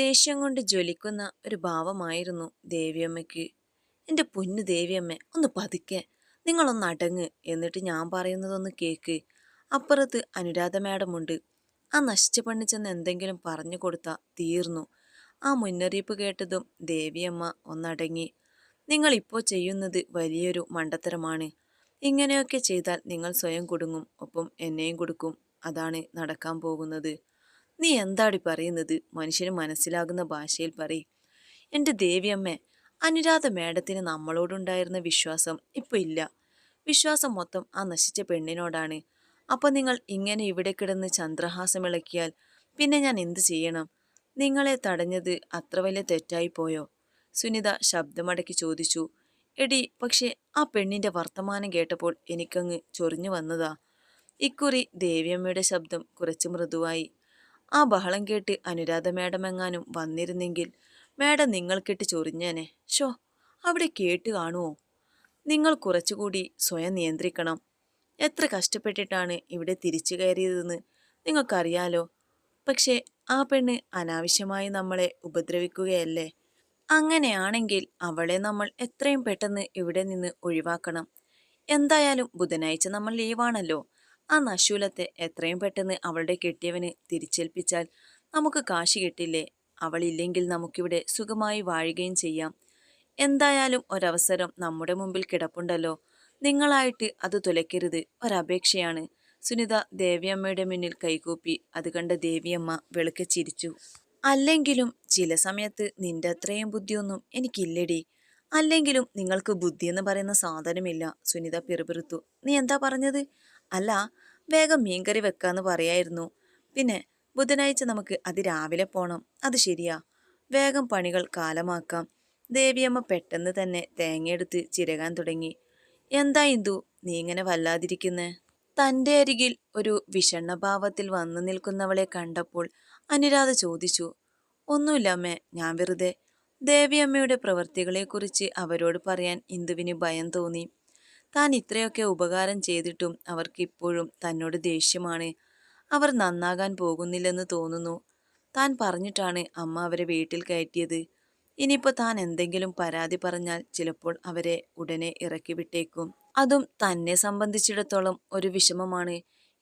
ദേഷ്യം കൊണ്ട് ജ്വലിക്കുന്ന ഒരു ഭാവമായിരുന്നു ദേവിയമ്മയ്ക്ക്. എന്റെ പൊന്നു ദേവിയമ്മ ഒന്ന് പതുക്കെ. നിങ്ങളൊന്ന് അടങ്ങ് എന്നിട്ട് ഞാൻ പറയുന്നതൊന്ന് കേക്ക്. അപ്പുറത്ത് അനുരാധ മാഡമുണ്ട്. ആ നശിച്ച പെണ്ണ് ചെന്ന് എന്തെങ്കിലും പറഞ്ഞു കൊടുത്താൽ തീർന്നു. ആ മുന്നറിയിപ്പ് കേട്ടതും ദേവിയമ്മ ഒന്നടങ്ങി. നിങ്ങൾ ഇപ്പോൾ ചെയ്യുന്നത് വലിയൊരു മണ്ടത്തരമാണ്. ഇങ്ങനെയൊക്കെ ചെയ്താൽ നിങ്ങൾ സ്വയം കുടുങ്ങും ഒപ്പം എന്നെയും കൊടുക്കും. അതാണ് നടക്കാൻ പോകുന്നത്. നീ എന്താടി പറയുന്നത്? മനുഷ്യന് മനസ്സിലാകുന്ന ഭാഷയിൽ പറയും. എന്റെ ദേവിയമ്മ അനുരാധ മേഡത്തിന് നമ്മളോടുണ്ടായിരുന്ന വിശ്വാസം ഇപ്പോൾ ഇല്ല. വിശ്വാസം മൊത്തം ആ നശിച്ച പെണ്ണിനോടാണ്. അപ്പോൾ നിങ്ങൾ ഇങ്ങനെ ഇവിടെ കിടന്ന് ചന്ദ്രഹാസമിളക്കിയാൽ പിന്നെ ഞാൻ എന്തു ചെയ്യണം? നിങ്ങളെ തടഞ്ഞത് അത്ര വലിയ തെറ്റായിപ്പോയോ സുനിത ശബ്ദമടക്കി ചോദിച്ചു. എടി പക്ഷേ ആ പെണ്ണിന്റെ വർത്തമാനം കേട്ടപ്പോൾ എനിക്കങ്ങ് ചൊറിഞ്ഞു വന്നതാ. ഇക്കുറി ദേവിയമ്മയുടെ ശബ്ദം കുറച്ച് മൃദുവായി. ആ ബഹളം കേട്ട് അനുരാധ മേഡം എങ്ങാനും വന്നിരുന്നെങ്കിൽ മേഡം നിങ്ങൾക്കിട്ട് ചൊറിഞ്ഞേനെ. ഷോ അവിടെ കേട്ട് കാണുമോ നിങ്ങൾ കുറച്ചുകൂടി സ്വയം നിയന്ത്രിക്കണം. എത്ര കഷ്ടപ്പെട്ടിട്ടാണ് ഇവിടെ തിരിച്ചു കയറിയതെന്ന് നിങ്ങൾക്കറിയാലോ. പക്ഷേ ആ പെണ്ണ് അനാവശ്യമായി നമ്മളെ ഉപദ്രവിക്കുകയല്ലേ? അങ്ങനെയാണെങ്കിൽ അവളെ നമ്മൾ എത്രയും പെട്ടെന്ന് ഇവിടെ നിന്ന് ഒഴിവാക്കണം. എന്തായാലും ബുധനാഴ്ച നമ്മൾ ലീവാണല്ലോ. ആ നശൂലത്തെ എത്രയും പെട്ടെന്ന് അവളുടെ കെട്ടിയവന് തിരിച്ചേൽപ്പിച്ചാൽ നമുക്ക് കാശ് കിട്ടില്ലേ? അവളില്ലെങ്കിൽ നമുക്കിവിടെ സുഖമായി വാഴുകയും ചെയ്യാം. എന്തായാലും ഒരവസരം നമ്മുടെ മുമ്പിൽ കിടപ്പുണ്ടല്ലോ. നിങ്ങളായിട്ട് അത് തുലയ്ക്കരുത്. ഒരപേക്ഷയാണ്. സുനിത ദേവിയമ്മയുടെ മുന്നിൽ കൈകൂപ്പി അത് കണ്ട ദേവിയമ്മ വെളുക്കെ ചിരിച്ചു. അല്ലെങ്കിലും ചില സമയത്ത് നിന്റെ അത്രയും ബുദ്ധിയൊന്നും എനിക്കില്ലടി. അല്ലെങ്കിലും നിങ്ങൾക്ക് ബുദ്ധി എന്ന് പറയുന്ന സാധനമില്ല. സുനിത പിറുപിറുത്തു. നീ എന്താ പറഞ്ഞത്? അല്ല വേഗം മീൻകറി വെക്കാന്ന് പറയായിരുന്നു. പിന്നെ ബുധനാഴ്ച നമുക്ക് അതിരാവിലെ പോണം. അത് ശരിയാ. വേഗം പണികൾ കാലമാക്കാം. ദേവിയമ്മ പെട്ടെന്ന് തന്നെ തേങ്ങയെടുത്ത് ചിരകാൻ തുടങ്ങി. എന്താ ഇന്ദു നീ ഇങ്ങനെ വല്ലാതിരിക്കുന്നേ? തന്റെ അരികിൽ ഒരു വിഷണ്ണഭാവത്തിൽ വന്നു നിൽക്കുന്നവളെ കണ്ടപ്പോൾ അനുരാധ ചോദിച്ചു ഒന്നുമില്ല അമ്മേ ഞാൻ വെറുതെ. ദേവിയമ്മയുടെ പ്രവൃത്തികളെക്കുറിച്ച് അവരോട് പറയാൻ ഇന്ദുവിന് ഭയം തോന്നി. താൻ ഇത്രയൊക്കെ ഉപകാരം ചെയ്തിട്ടും അവർക്കിപ്പോഴും തന്നോട് ദേഷ്യമാണ്. അവർ നന്നാകാൻ പോകുന്നില്ലെന്ന് തോന്നുന്നു. താൻ പറഞ്ഞിട്ടാണ് അമ്മ അവരെ വീട്ടിൽ കയറ്റിയത്. ഇനിയിപ്പോൾ താൻ എന്തെങ്കിലും പരാതി പറഞ്ഞാൽ ചിലപ്പോൾ അവരെ ഉടനെ ഇറക്കി വിട്ടേക്കും. അതും തന്നെ സംബന്ധിച്ചിടത്തോളം ഒരു വിഷമമാണ്.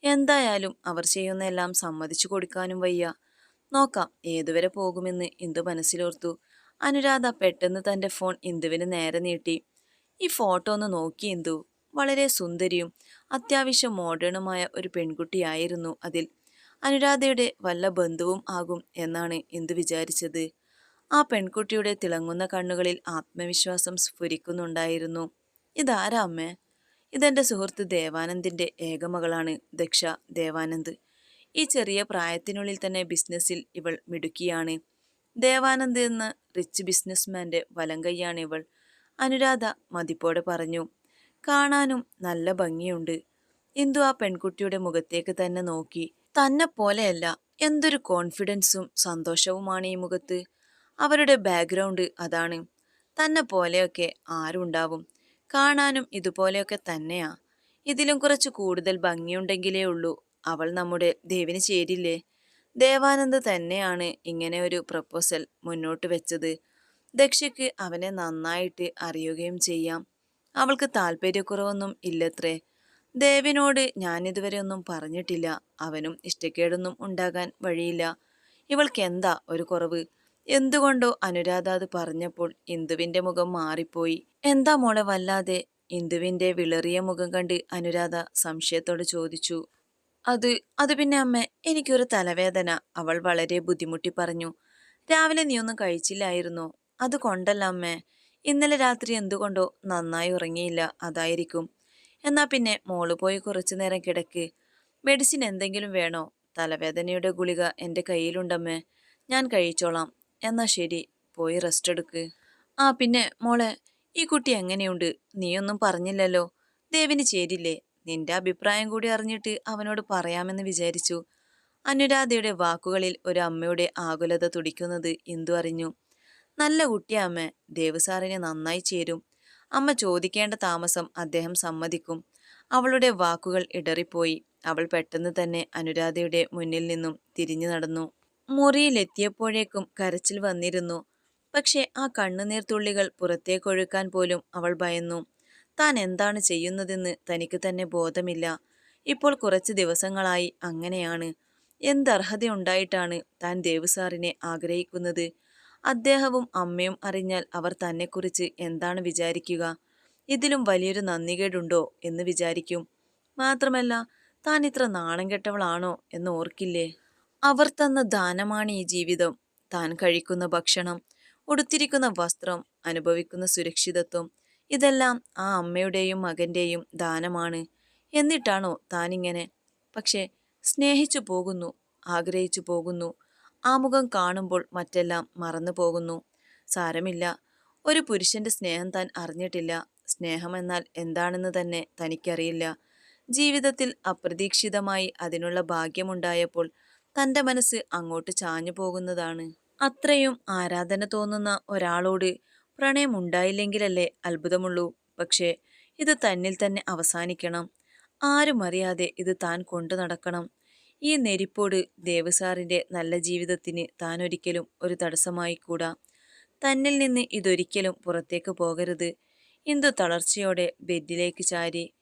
എന്തായാലും അവർ ചെയ്യുന്ന എല്ലാം സമ്മതിച്ചു കൊടുക്കാനും വയ്യ. നോക്കാം ഏതുവരെ പോകുമെന്ന് ഇന്ദു മനസ്സിലോർത്തു. അനുരാധ പെട്ടെന്ന് തന്റെ ഫോൺ ഇന്ദുവിന് നേരെ നീട്ടി. ഈ ഫോട്ടോ ഒന്ന് നോക്കി എന്തു? വളരെ സുന്ദരിയും അത്യാവശ്യം മോഡേണുമായ ഒരു പെൺകുട്ടിയായിരുന്നു അതിൽ. അനുരാധയുടെ വല്ല ബന്ധുവും ആകും എന്നാണ് എന്തു വിചാരിച്ചത്? ആ പെൺകുട്ടിയുടെ തിളങ്ങുന്ന കണ്ണുകളിൽ ആത്മവിശ്വാസം സ്ഫുരിക്കുന്നുണ്ടായിരുന്നു. ഇതാരാ അമ്മേ? ഇതെന്റെ സുഹൃത്ത് ദേവാനന്ദിന്റെ ഏകമകളാണ് ദക്ഷ ദേവാനന്ദ്. ഈ ചെറിയ പ്രായത്തിനുള്ളിൽ തന്നെ ബിസിനസ്സിൽ ഇവൾ മിടുക്കിയാണ്. ദേവാനന്ദ് എന്ന റിച്ച് ബിസിനസ്മാന്റെ വലം കൈയാണ് ഇവൾ. അനുരാധ മതിപ്പോടെ പറഞ്ഞു. കാണാനും നല്ല ഭംഗിയുണ്ട്. എന്തു ആ പെൺകുട്ടിയുടെ മുഖത്തേക്ക് തന്നെ നോക്കി. തന്നെ പോലെയല്ല എന്തൊരു കോൺഫിഡൻസും സന്തോഷവുമാണ് ഈ മുഖത്ത്. അവരുടെ ബാക്ക്ഗ്രൗണ്ട് അതാണ്. തന്നെ പോലെയൊക്കെ ആരുണ്ടാവും കാണാനും ഇതുപോലെയൊക്കെ തന്നെയാ. ഇതിലും കുറച്ച് കൂടുതൽ ഭംഗിയുണ്ടെങ്കിലേ ഉള്ളൂ. അവൾ നമ്മുടെ ദേവിന് ചേരില്ലേ? ദേവാനന്ദ് തന്നെയാണ് ഇങ്ങനെ ഒരു പ്രപ്പോസൽ മുന്നോട്ട് വെച്ചത്. ദക്ഷയ്ക്ക് അവനെ നന്നായിട്ട് അറിയുകയും ചെയ്യാം. അവൾക്ക് താല്പര്യക്കുറവൊന്നും ഇല്ലത്രേ. ദേവിനോട് ഞാനിതുവരെ ഒന്നും പറഞ്ഞിട്ടില്ല. അവനും ഇഷ്ടക്കേടൊന്നും ഉണ്ടാകാൻ വഴിയില്ല. ഇവൾക്ക് എന്താ ഒരു കുറവ്? എന്തുകൊണ്ടോ അനുരാധ അത് പറഞ്ഞപ്പോൾ ഇന്ദുവിന്റെ മുഖം മാറിപ്പോയി. എന്താ മോളെ വല്ലാതെ? ഇന്ദുവിന്റെ വിളറിയ മുഖം കണ്ട് അനുരാധ സംശയത്തോട് ചോദിച്ചു. അത് അത് പിന്നെ അമ്മ എനിക്കൊരു തലവേദന. അവൾ വളരെ ബുദ്ധിമുട്ടി പറഞ്ഞു. രാവിലെ നീ ഒന്നും കഴിച്ചില്ലായിരുന്നോ? അത് കൊണ്ടല്ല അമ്മേ? ഇന്നലെ രാത്രി എന്തുകൊണ്ടോ നന്നായി ഉറങ്ങിയില്ല അതായിരിക്കും. എന്നാ പിന്നെ മോൾ പോയി കുറച്ചു നേരം കിടക്ക്. മെഡിസിൻ എന്തെങ്കിലും വേണോ? തലവേദനയുടെ ഗുളിക എന്റെ കയ്യിലുണ്ടമ്മേ. ഞാൻ കഴിച്ചോളാം. എന്നാ ശരി പോയി റെസ്റ്റ് എടുക്ക്. ആ പിന്നെ മോളെ ഈ കുട്ടി എങ്ങനെയുണ്ട്? നീയൊന്നും പറഞ്ഞില്ലല്ലോ. ദേവിന് ചേരില്ലേ? നിന്റെ അഭിപ്രായം കൂടി അറിഞ്ഞിട്ട് അവനോട് പറയാമെന്ന് വിചാരിച്ചു. അനുരാധയുടെ വാക്കുകളിൽ ഒരു അമ്മയുടെ ആകുലത തുടിക്കുന്നത് ഇന്ദു അറിഞ്ഞു. നല്ല കുട്ടിയാ അമ്മ. ദേവ് നന്നായി ചേരും. അമ്മ ചോദിക്കേണ്ട താമസം അദ്ദേഹം സമ്മതിക്കും. അവളുടെ വാക്കുകൾ ഇടറിപ്പോയി. അവൾ പെട്ടെന്ന് തന്നെ അനുരാധയുടെ മുന്നിൽ നിന്നും തിരിഞ്ഞു നടന്നു. മുറിയിലെത്തിയപ്പോഴേക്കും കരച്ചിൽ വന്നിരുന്നു. പക്ഷേ ആ കണ്ണുനീർ തുള്ളികൾ പുറത്തേക്കൊഴുക്കാൻ പോലും അവൾ ഭയന്നു. താൻ എന്താണ് ചെയ്യുന്നതെന്ന് തനിക്ക് തന്നെ ബോധമില്ല. ഇപ്പോൾ കുറച്ച് ദിവസങ്ങളായി അങ്ങനെയാണ്. എന്തർഹതയുണ്ടായിട്ടാണ് താൻ ദേവസാറിനെ ആഗ്രഹിക്കുന്നത്? അദ്ദേഹവും അമ്മയും അറിഞ്ഞാൽ അവർ തന്നെക്കുറിച്ച് എന്താണ് വിചാരിക്കുക? ഇതിലും വലിയൊരു നന്ദികേടുണ്ടോ എന്ന് വിചാരിക്കും. മാത്രമല്ല താൻ ഇത്ര നാണം കെട്ടവളാണോ എന്ന് ഓർക്കില്ലേ? അവർ തന്ന ദാനമാണ് ഈ ജീവിതം. താൻ കഴിക്കുന്ന ഭക്ഷണം ഉടുത്തിരിക്കുന്ന വസ്ത്രം അനുഭവിക്കുന്ന സുരക്ഷിതത്വം ഇതെല്ലാം ആ അമ്മയുടെയും മകന്റെയും ദാനമാണ്. എന്നിട്ടാണോ താനിങ്ങനെ പക്ഷേ സ്നേഹിച്ചു പോകുന്നു ആഗ്രഹിച്ചു പോകുന്നു ആ മുഖം കാണുമ്പോൾ മറ്റെല്ലാം മറന്നു പോകുന്നു. സാരമില്ല. ഒരു പുരുഷന്റെ സ്നേഹം താൻ അറിഞ്ഞിട്ടില്ല. സ്നേഹമെന്നാൽ എന്താണെന്ന് തന്നെ തനിക്കറിയില്ല. ജീവിതത്തിൽ അപ്രതീക്ഷിതമായി അതിനുള്ള ഭാഗ്യമുണ്ടായപ്പോൾ തന്റെ മനസ്സ് അങ്ങോട്ട് ചാഞ്ഞു പോകുന്നതാണ്. അത്രയും ആരാധന തോന്നുന്ന ഒരാളോട് പ്രണയമുണ്ടായില്ലെങ്കിലല്ലേ അത്ഭുതമുള്ളൂ. പക്ഷേ ഇത് തന്നിൽ തന്നെ അവസാനിക്കണം. ആരും അറിയാതെ ഇത് താൻ കൊണ്ടു നടക്കണം. ഈ നെരിപ്പോട് ദേവസാറിന്റെ നല്ല ജീവിതത്തിന് താൻ ഒരിക്കലും ഒരു തടസ്സമായി കൂടാ. തന്നിൽ നിന്ന് ഇതൊരിക്കലും പുറത്തേക്ക് പോകരുത്. ഇന്ദു തളർച്ചയോടെ ബെഡിലേക്ക് ചാരി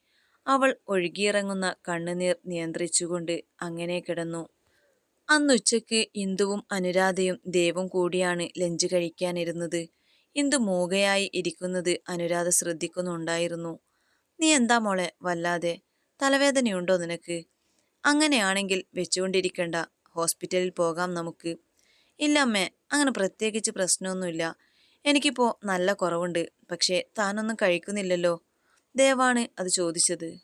അവൾ ഒഴുകിയിറങ്ങുന്ന കണ്ണുനീർ നിയന്ത്രിച്ചുകൊണ്ട് അങ്ങനെ കിടന്നു. അന്നുച്ചയ്ക്ക് ഇന്ദുവും അനുരാധയും ദേവും കൂടിയാണ് ലഞ്ച് കഴിക്കാനിരുന്നത്. ഇന്ദു മൂകയായി ഇരിക്കുന്നത് അനുരാധ ശ്രദ്ധിക്കുന്നുണ്ടായിരുന്നു. നീ എന്താ മോളെ വല്ലാതെ? തലവേദനയുണ്ടോ നിനക്ക്? അങ്ങനെയാണെങ്കിൽ വെച്ചുകൊണ്ടിരിക്കണ്ട. ഹോസ്പിറ്റലിൽ പോകാം നമുക്ക്. ഇല്ല അമ്മേ അങ്ങനെ പ്രത്യേകിച്ച് പ്രശ്നമൊന്നുമില്ല. എനിക്കിപ്പോൾ നല്ല കുറവുണ്ട്. പക്ഷേ താനൊന്നും കഴിക്കുന്നില്ലല്ലോ. ദേവാണ് അത് ചോദിച്ചത്.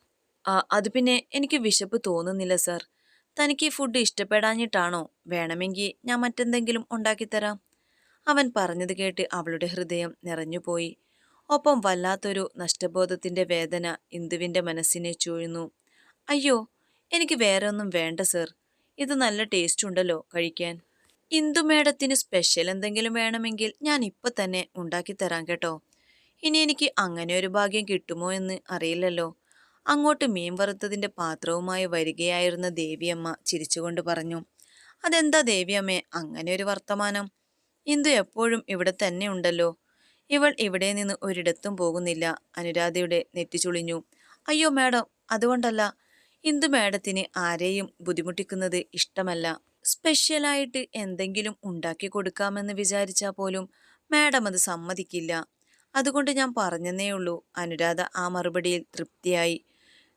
ആ അത് പിന്നെ എനിക്ക് വിശപ്പ് തോന്നുന്നില്ല സാർ. തനിക്ക് ഫുഡ് ഇഷ്ടപ്പെടാഞ്ഞിട്ടാണോ? വേണമെങ്കിൽ ഞാൻ മറ്റെന്തെങ്കിലും ഉണ്ടാക്കിത്തരാം. അവൻ പറഞ്ഞത് കേട്ട് അവളുടെ ഹൃദയം നിറഞ്ഞുപോയി. ഒപ്പം വല്ലാത്തൊരു നഷ്ടബോധത്തിന്റെ വേദന ഇന്ദുവിന്റെ മനസ്സിനെ ചൂഴ്ന്നു. അയ്യോ എനിക്ക് വേറെ ഒന്നും വേണ്ട സർ. ഇത് നല്ല ടേസ്റ്റ് ഉണ്ടല്ലോ കഴിക്കാൻ. ഇന്ദു മേഡത്തിന് സ്പെഷ്യൽ എന്തെങ്കിലും വേണമെങ്കിൽ ഞാൻ ഇപ്പൊ തന്നെ ഉണ്ടാക്കി തരാം കേട്ടോ. ഇനി എനിക്ക് അങ്ങനെ ഒരു ഭാഗ്യം കിട്ടുമോ എന്ന് അറിയില്ലല്ലോ. അങ്ങോട്ട് മീൻ വറുത്തതിന്റെ പാത്രവുമായി വരികയായിരുന്ന ദേവിയമ്മ ചിരിച്ചുകൊണ്ട് പറഞ്ഞു അതെന്താ ദേവിയമ്മേ അങ്ങനെ ഒരു വർത്തമാനം? ഇന്ദു എപ്പോഴും ഇവിടെ തന്നെ ഉണ്ടല്ലോ. ഇവൾ ഇവിടെ നിന്ന് ഒരിടത്തും പോകുന്നില്ല. അനുരാധയുടെ നെറ്റിച്ചുളിഞ്ഞു അയ്യോ മാഡം അതുകൊണ്ടല്ല. ഇന്ദു മാഡത്തിന് ആരെയും ബുദ്ധിമുട്ടിക്കുന്നത് ഇഷ്ടമല്ല. സ്പെഷ്യലായിട്ട് എന്തെങ്കിലും ഉണ്ടാക്കി കൊടുക്കാമെന്ന് വിചാരിച്ചാൽ പോലും മാഡം അത് സമ്മതിക്കില്ല. അതുകൊണ്ട് ഞാൻ പറഞ്ഞെന്നേ ഉള്ളൂ അനുരാധ ആ മറുപടിയിൽ തൃപ്തിയായി.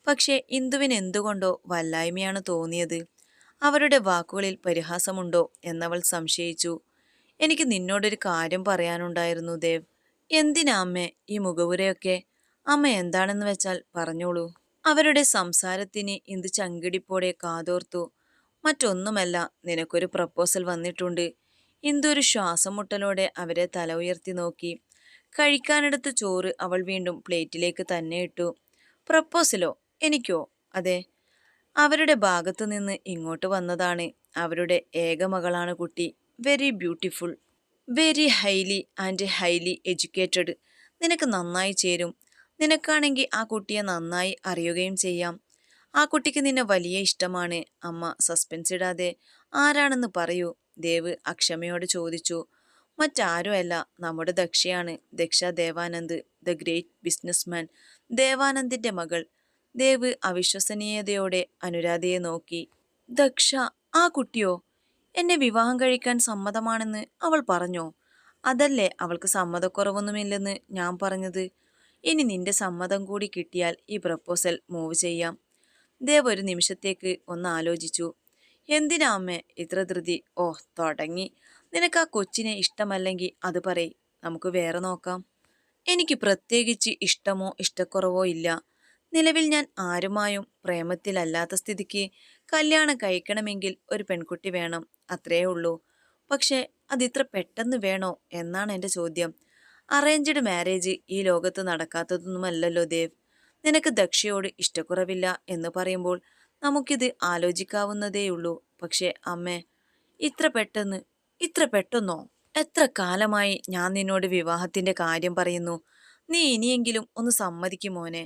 പക്ഷേ ഇന്ദുവിന് എന്തുകൊണ്ടോ വല്ലായ്മയാണ് തോന്നിയത്. അവരുടെ വാക്കുകളിൽ പരിഹാസമുണ്ടോ എന്നവൾ സംശയിച്ചു. എനിക്ക് നിന്നോടൊരു കാര്യം പറയാനുണ്ടായിരുന്നു ദേവ്. എന്തിനാ അമ്മേ ഈ മുഖവുരയൊക്കെ? അമ്മ എന്താണെന്ന് വെച്ചാൽ പറഞ്ഞോളൂ. അവരുടെ സംസാരത്തിന് എന്ത് ചങ്കിടിപ്പോടെ കാതോർത്തു. മറ്റൊന്നുമല്ല നിനക്കൊരു പ്രപ്പോസൽ വന്നിട്ടുണ്ട്. എന്തൊരു ശ്വാസമുട്ടലോടെ ശ്വാസം മുട്ടലോടെ അവരെ തല ഉയർത്തി നോക്കി. കഴിക്കാനെടുത്ത ചോറ് അവൾ വീണ്ടും പ്ലേറ്റിലേക്ക് തന്നെ ഇട്ടു. പ്രപ്പോസലോ? എനിക്കോ? അതെ. അവരുടെ ഭാഗത്തു നിന്ന് ഇങ്ങോട്ട് വന്നതാണ്. അവരുടെ ഏക മകളാണ് കുട്ടി. Very beautiful very highly and highly educated നിനക്ക് നന്നായി ചേരും. നിനക്കാണെങ്കിൽ ആ കുട്ടിയെ നന്നായി അറിയുകയും ചെയ്യാം. ആ കുട്ടിക്ക് നിന്നെ വലിയ ഇഷ്ടമാണ്. അമ്മ സസ്പെൻസ് ഇടാതെ ആരാണെന്ന് പറയൂ ദേവ് അക്ഷമയോട് ചോദിച്ചു. മറ്റാരും അല്ല നമ്മുടെ ദക്ഷയാണ്. Daksha Devanand the great businessman ദേവാനന്ദിന്റെ മകൾ. ദേവ് അവിശ്വസനീയതയോടെ അനുരാധയെ നോക്കി. ദക്ഷ ആ കുട്ടിയോ? എന്നെ വിവാഹം കഴിക്കാൻ സമ്മതമാണെന്ന് അവൾ പറഞ്ഞോ? അതല്ലേ അവൾക്ക് സമ്മതക്കുറവൊന്നുമില്ലെന്ന് ഞാൻ പറഞ്ഞത്. ഇനി നിന്റെ സമ്മതം കൂടി കിട്ടിയാൽ ഈ പ്രപ്പോസൽ മൂവ് ചെയ്യാം. ദേവ് ഒരു നിമിഷത്തേക്ക് ഒന്ന് ആലോചിച്ചു. എന്തിനാ അമ്മേ ഇത്ര ധൃതി? ഓ തുടങ്ങി. നിനക്ക് ആ കൊച്ചിനെ ഇഷ്ടമല്ലെങ്കിൽ അത് പറയ്. നമുക്ക് വേറെ നോക്കാം. എനിക്ക് പ്രത്യേകിച്ച് ഇഷ്ടമോ ഇഷ്ടക്കുറവോ ഇല്ല. നിലവിൽ ഞാൻ ആരുമായും പ്രേമത്തിലല്ലാത്ത സ്ഥിതിക്ക് കല്യാണം കഴിക്കണമെങ്കിൽ ഒരു പെൺകുട്ടി വേണം. അത്രേ ഉള്ളൂ. പക്ഷേ അതിത്ര പെട്ടെന്ന് വേണോ? എന്നാണ് എന്റെ ചോദ്യം. അറേഞ്ച്ഡ് മാരേജ് ഈ ലോകത്ത് നടക്കാത്തതൊന്നുമല്ലല്ലോ ദേവ്. നിനക്ക് ദക്ഷയോട് ഇഷ്ടക്കുറവില്ല എന്ന് പറയുമ്പോൾ നമുക്കിത് ആലോചിക്കാവുന്നതേയുള്ളൂ. പക്ഷേ അമ്മേ ഇത്ര പെട്ടെന്ന് ഇത്ര പെട്ടെന്നോ? എത്ര കാലമായി ഞാൻ നിന്നോട് വിവാഹത്തിന്റെ കാര്യം പറയുന്നു? നീ ഇനിയെങ്കിലും ഒന്ന് സമ്മതിക്കും മോനെ.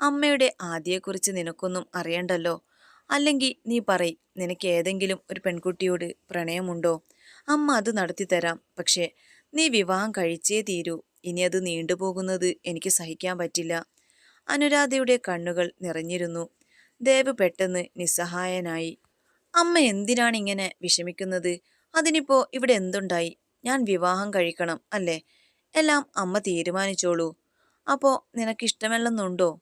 അമ്മയുടെ ആദ്യയെക്കുറിച്ച് നിനക്കൊന്നും അറിയണ്ടല്ലോ? അല്ലെങ്കിൽ നീ പറയ് നിനക്ക് ഏതെങ്കിലും ഒരു പെൺകുട്ടിയോട് പ്രണയമുണ്ടോ? അമ്മ അത് നടത്തി തരാം പക്ഷേ നീ വിവാഹം കഴിച്ചേ തീരൂ. ഇനി അത് നീണ്ടുപോകുന്നത് എനിക്ക് സഹിക്കാൻ പറ്റില്ല. അനുരാധയുടെ കണ്ണുകൾ നിറഞ്ഞിരുന്നു. ദേവ് പെട്ടെന്ന് നിസ്സഹായനായി. അമ്മ എന്തിനാണ് ഇങ്ങനെ വിഷമിക്കുന്നത്? അതിനിപ്പോ ഇവിടെ എന്തുണ്ടായി? ഞാൻ വിവാഹം കഴിക്കണം അല്ലേ? എല്ലാം അമ്മ തീരുമാനിച്ചോളൂ. അപ്പോ നിനക്കിഷ്ടമല്ലെന്നുണ്ടോ?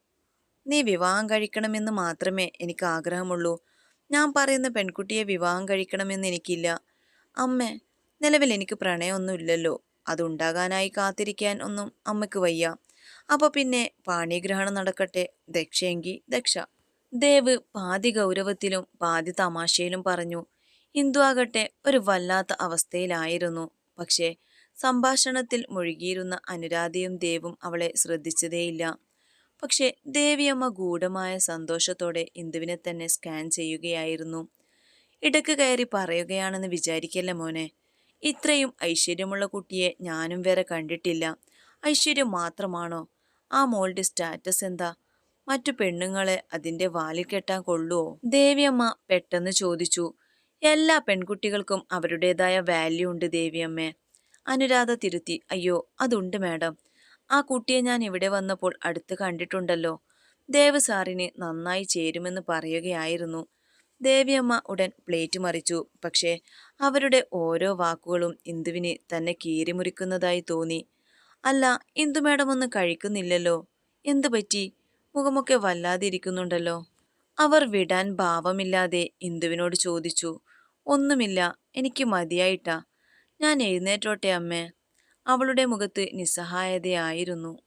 നീ വിവാഹം കഴിക്കണമെന്ന് മാത്രമേ എനിക്ക് ആഗ്രഹമുള്ളൂ ഞാൻ പറയുന്ന പെൺകുട്ടിയെ വിവാഹം കഴിക്കണമെന്ന് എനിക്കില്ല. അമ്മേ നിലവിൽ എനിക്ക് പ്രണയമൊന്നുമില്ലല്ലോ. അതുണ്ടാകാനായി കാത്തിരിക്കാൻ ഒന്നും അമ്മയ്ക്ക് വയ്യ. അപ്പൊ പിന്നെ പാണിഗ്രഹണം നടക്കട്ടെ. ദക്ഷയെങ്കി ദക്ഷ. ദേവ് പാതി ഗൗരവത്തിലും പാതി തമാശയിലും പറഞ്ഞു ഇന്ദു ആകട്ടെ ഒരു വല്ലാത്ത അവസ്ഥയിലായിരുന്നു. പക്ഷേ സംഭാഷണത്തിൽ മുഴുകിയിരുന്ന അനുരാധയും ദേവും അവളെ ശ്രദ്ധിച്ചതേയില്ല. പക്ഷെ ദേവിയമ്മ ഗൂഢമായ സന്തോഷത്തോടെ ഇന്ദുവിനെ തന്നെ സ്കാൻ ചെയ്യുകയായിരുന്നു. ഇടയ്ക്ക് കയറി പറയുകയാണെന്ന് വിചാരിക്കല്ല മോനെ? ഇത്രയും ഐശ്വര്യമുള്ള കുട്ടിയെ ഞാനും വേറെ കണ്ടിട്ടില്ല. ഐശ്വര്യം മാത്രമാണോ? ആ മോളുടെ സ്റ്റാറ്റസ് എന്താ? മറ്റു പെണ്ണുങ്ങളെ അതിന്റെ വാലിൽ കെട്ടാൻ കൊള്ളുവോ? ദേവിയമ്മ പെട്ടെന്ന് ചോദിച്ചു. എല്ലാ പെൺകുട്ടികൾക്കും അവരുടേതായ വാല്യൂ ഉണ്ട് ദേവിയമ്മേ. അനുരാധ തിരുത്തി. അയ്യോ അതുണ്ട് മാഡം. ആ കുട്ടിയെ ഞാൻ ഇവിടെ വന്നപ്പോൾ അടുത്ത് കണ്ടിട്ടുണ്ടല്ലോ. ദേവ് സാറിന് നന്നായി ചേരുമെന്ന് പറയുകയായിരുന്നു. ദേവിയമ്മ ഉടൻ പ്ലേറ്റ് മറിച്ചു. പക്ഷേ അവരുടെ ഓരോ വാക്കുകളും ഇന്ദുവിന് തന്നെ കീറിമുറിക്കുന്നതായി തോന്നി. അല്ല ഇന്ദു മേഡം ഒന്നും കഴിക്കുന്നില്ലല്ലോ. എന്തു പറ്റി? മുഖമൊക്കെ വല്ലാതിരിക്കുന്നുണ്ടല്ലോ. അവർ വിടാൻ ഭാവമില്ലാതെ ഇന്ദുവിനോട് ചോദിച്ചു. ഒന്നുമില്ല എനിക്ക് മതിയായിട്ടാ. ഞാൻ എഴുന്നേറ്റോട്ടെ അമ്മേ. അവളുടെ മുഖത്ത് നിസ്സഹായതയായിരുന്നു.